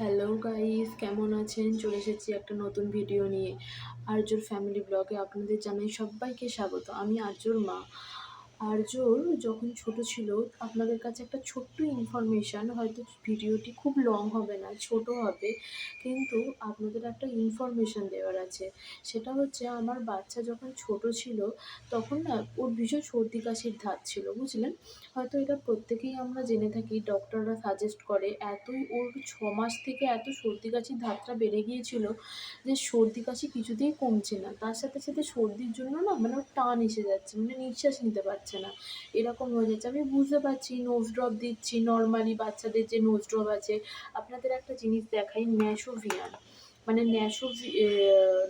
Hello guys কেমন আছেন? চলে এসেছি একটা নতুন ভিডিও নিয়ে। আর্যর ফ্যামিলি ব্লগে আপনাদের জানাই সবাইকে স্বাগত। আমি আর্যর মা। আর্যর যখন ছোট ছিল, আপনাদের কাছে একটা ছোট্ট ইনফরমেশান হয়তো ভিডিওটি খুব লং হবে না, ছোট হবে, কিন্তু আপনাদের একটা ইনফরমেশান দেওয়ার আছে। সেটা হচ্ছে আমার বাচ্চা যখন ছোট ছিল, তখন না ওর ভীষণ সর্দি কাশির ধাত ছিল, বুঝলেন? হয়তো এটা প্রত্যেকেই আমরা জেনে থাকি ডক্টররা সাজেস্ট করে, এতই ওর ছ মাস থেকে এত সর্দি কাশির ধাতটা বেড়ে গিয়েছিল যে সর্দি কাশি কিছুতেই কমছে না। তার সাথে সাথে সর্দির জন্য না মানে টান এসে যাচ্ছে মানে নিঃশ্বাস নিতে পারছে না। এরকম হয়ে যাচ্ছে। আমি বুঝতে পারছি নোজ ড্রপ দিচ্ছি নর্মালি বাচ্চাদের যে নোজ ড্রপ আছে। আপনাদের একটা জিনিস দেখাই, ন্যাসোভিয়ান। মানে ন্যাসোভি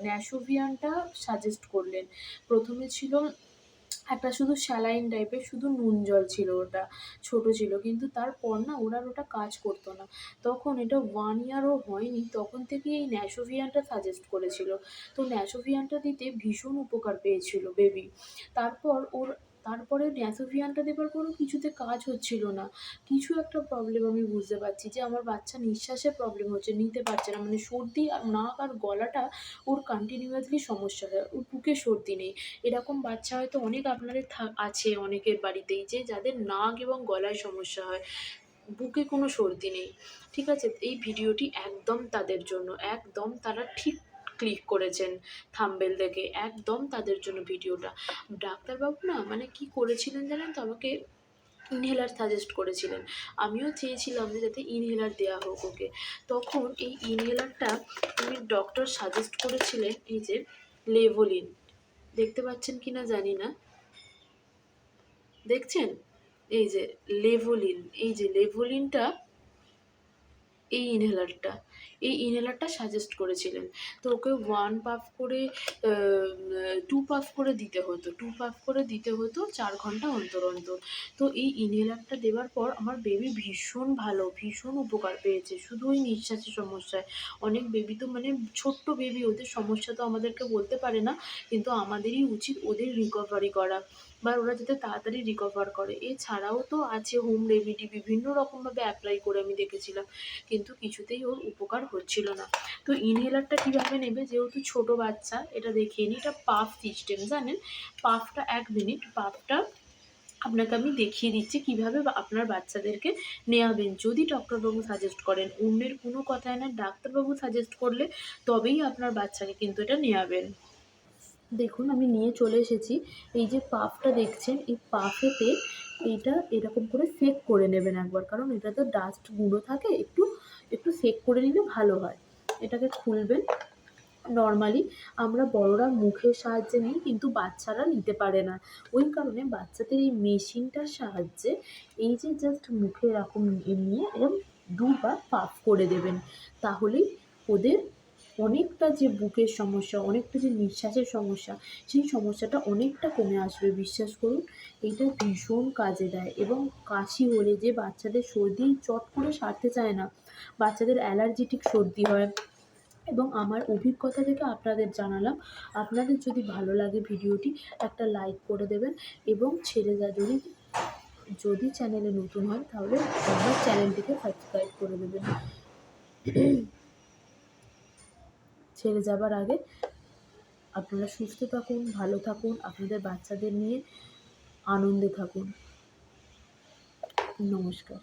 ন্যাশোভিয়ানটা সাজেস্ট করলেন। প্রথমে ছিল একটা শুধু স্যালাইন টাইপের শুধু নুন জল ছিল ওটা। ছোট ছিল। কিন্তু তারপর না, ওরা ওটা কাজ করতো না। তখন এটা ওয়ান ইয়ারও হয়নি, তখন থেকেই এই ন্যাশোভিয়ানটা সাজেস্ট করেছিল। তো ন্যাশোভিয়ানটা দিতে ভীষণ উপকার পেয়েছিল বেবি তারপর ওর তারপরে ন্যাসোভিয়ানটা দেবার পরও কিছুতে কাজ হচ্ছিল না। কিছু একটা প্রবলেম আমি বুঝতে পারছি যে, আমার বাচ্চা নিঃশ্বাসের প্রবলেম হচ্ছে, নিতে পারছে না। মানে সর্দি আর নাক আর গলাটা ওর কন্টিনিউয়াসলি সমস্যা হয়, ওর বুকে সর্দি নেই। এরকম বাচ্চা হয়তো অনেক আপনাদের আছে অনেকের বাড়িতেই যে, যাদের নাক এবং গলায় সমস্যা হয়, বুকে কোনো সর্দি নেই। ঠিক আছে, এই ভিডিওটি একদম তাদের জন্য, একদম তারা ঠিক ক্লিক করেছেন থাম্বেল দেখে, একদম তাদের জন্য ভিডিওটা। ডাক্তারবাবু না মানে কি করেছিলেন জানেন তো? আমাকে ইনহেলার সাজেস্ট করেছিলেন। আমিও চেয়েছিলাম যে যাতে ইনহেলার দেওয়া হোক ওকে। তখন এই ইনহেলারটা উনি ডক্টর সাজেস্ট করেছিলেন এই যে লেভোলিন। দেখতে পাচ্ছেন কি না জানি না। দেখছেন? এই যে লেভোলিন, এই যে লেভোলিনটা এই ইনহেলারটা এই ইনহেলারটা সাজেস্ট করেছিলেন। তো ওকে ওয়ান পাফ করে টু পাফ করে দিতে হতো। টু পাফ করে দিতে হতো চার ঘণ্টা অন্তর অন্তর। তো এই ইনহেলারটা দেওয়ার পর আমার বেবি ভীষণ ভালো, ভীষণ উপকার পেয়েছে। শুধু ওই নিঃশ্বাসের সমস্যায়। অনেক বেবি তো মানে ছোট্ট বেবি ওদের সমস্যা তো আমাদেরকে বলতে পারে না, কিন্তু আমাদেরই উচিত ওদের রিকভারি করা বা ওরা যাতে তাড়াতাড়ি রিকভার করে। এছাড়াও তো আছে হোম রেমেডি বিভিন্ন রকমভাবে অ্যাপ্লাই করে আমি দেখেছিলাম। কিন্তু কিছুতেই ওর উপকার হচ্ছিল না। তো ইনহেলারটা কীভাবে নেবে? যেহেতু ছোট বাচ্চা, এটা দেখিয়ে নিই এটা পাফ সিস্টেম জানেন? পাফটা এক মিনিট পাফটা আপনাকে আমি দেখিয়ে দিচ্ছি কীভাবে আপনার বাচ্চাদেরকে নেওয়াবেন যদি ডক্টরবাবু সাজেস্ট করেন, অন্যের কোনো কথায় না ডাক্তারবাবু সাজেস্ট করলে তবেই আপনার বাচ্চাকে কিন্তু এটা নেওয়াবেন দেখুন, আমি নিয়ে চলে এসেছি। এই যে পাফটা দেখছেন, এই পাফেতে এইটা এরকম করে সেক করে নেবেন একবার। কারণ এটা তো ডাস্ট গুঁড়ো থাকে, একটু একটু সেক করে নিলে ভালো হয়। এটাকে খুলবেন নর্মালি আমরা বড়রা মুখের সাহায্যে নিই, কিন্তু বাচ্চারা নিতে পারে না। ওই কারণে বাচ্চাদের এই মেশিনটার সাহায্যে এই যে জাস্ট মুখে এরকম নিয়ে এরকম দুবার পাফ করে দেবেন। তাহলেই ওদের অনেকটা যে বুকের সমস্যা, অনেকটা যে নিঃশ্বাসের সমস্যা, সেই সমস্যাটা অনেকটা কমে আসবে, বিশ্বাস করুন। এইটা ভীষণ কাজে দেয় এবং কাশি হলে যে বাচ্চাদের সর্দি চট করে সারতে চায় না, বাচ্চাদের অ্যালার্জিটিক সর্দি হয়। এবং আমার অভিজ্ঞতা থেকে আপনাদের জানালাম, আপনাদের যদি ভালো লাগে ভিডিওটি, একটা লাইক করে দেবেন এবং ছেড়ে যা যদি যদি চ্যানেলে নতুন হয়, তাহলে আমার চ্যানেলটিকে সাবস্ক্রাইব করে দেবেন। ছেড়ে যাবার আগে আপনারা সুস্থ থাকুন ভালো থাকুন আপনাদের বাচ্চাদের নিয়ে আনন্দে থাকুন। নমস্কার।